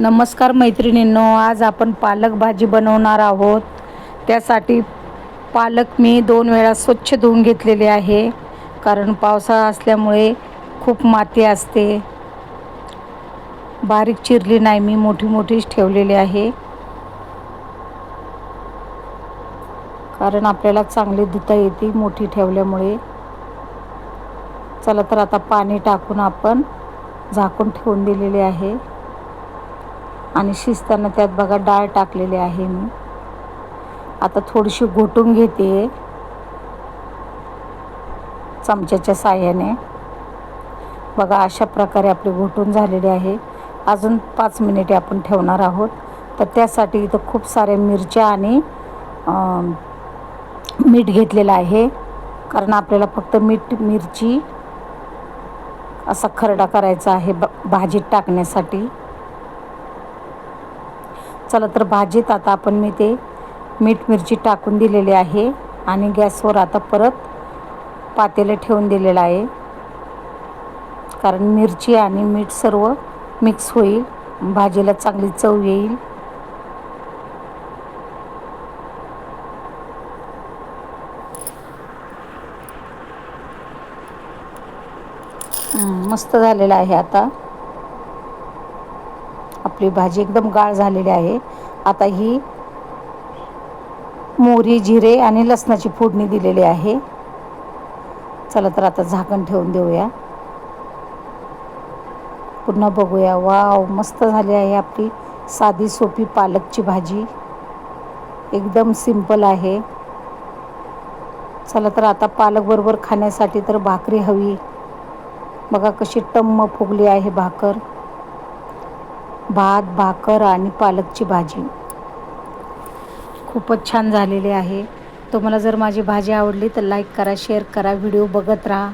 नमस्कार मैत्रिणींनो आज आपण पालक भाजी बनवणार आहोत. त्यासाठी पालक मी दोन वेळा स्वच्छ धुवून घेतलेले आहे. कारण पावसाळा असल्यामुळे खूप माती असते. बारीक चिरली नाही मी मोठी मोठीच ठेवलेली आहे. कारण आपल्याला चांगली धुता येते मोठी ठेवल्यामुळे. चला तर आता पाणी टाकून आपण झाकून ठेवून दिलेले आहे. आणि शिजताना त्यात बघा डाळ टाकलेली आहे मी. आता थोडीशी घोटून घेते. चमच्याच्या साह्याने. बघा अशा प्रकारे आपली घोटून झालेली आहे. अजून पाच मिनिटे आपण ठेवणार आहोत. तर त्यासाठी इथं खूप साऱ्या मिरच्या आणि मीठ घेतलेलं आहे. कारण आपल्याला फक्त मीठ मिरची असा खरडा करायचा आहे ब भाजीत टाकण्यासाठी. चला तर भाजीत आता आपण मी ते मीठ मिरची टाकून दिलेली आहे आणि गॅसवर आता परत पातेलं ठेवून दिलेलं आहे. कारण मिरची आणि मीठ सर्व मिक्स होईल भाजीला चांगली चव येईल. मस्त झालेलं आहे आता. आपली भाजी एकदम गाळ झालेली आहे. आता ही मोहरी जिरे आणि लसणाची फोडणी दिलेली आहे. चला तर आता झाकण ठेवून देऊया. पुन्हा बघूया. वाव मस्त झाली आहे आपली साधी सोपी पालकची भाजी. एकदम सिंपल आहे. चला तर आता पालकबरोबर खाण्यासाठी तर भाकरी हवी. बघा कशी टम्म फुगली आहे भाकर. भात भाकर आणि पालकची भाजी. खूपच छान झालेली आहे. तुम्हाला जर माझी भाजी आवडली तर लाईक करा शेअर करा व्हिडिओ बघत राहा.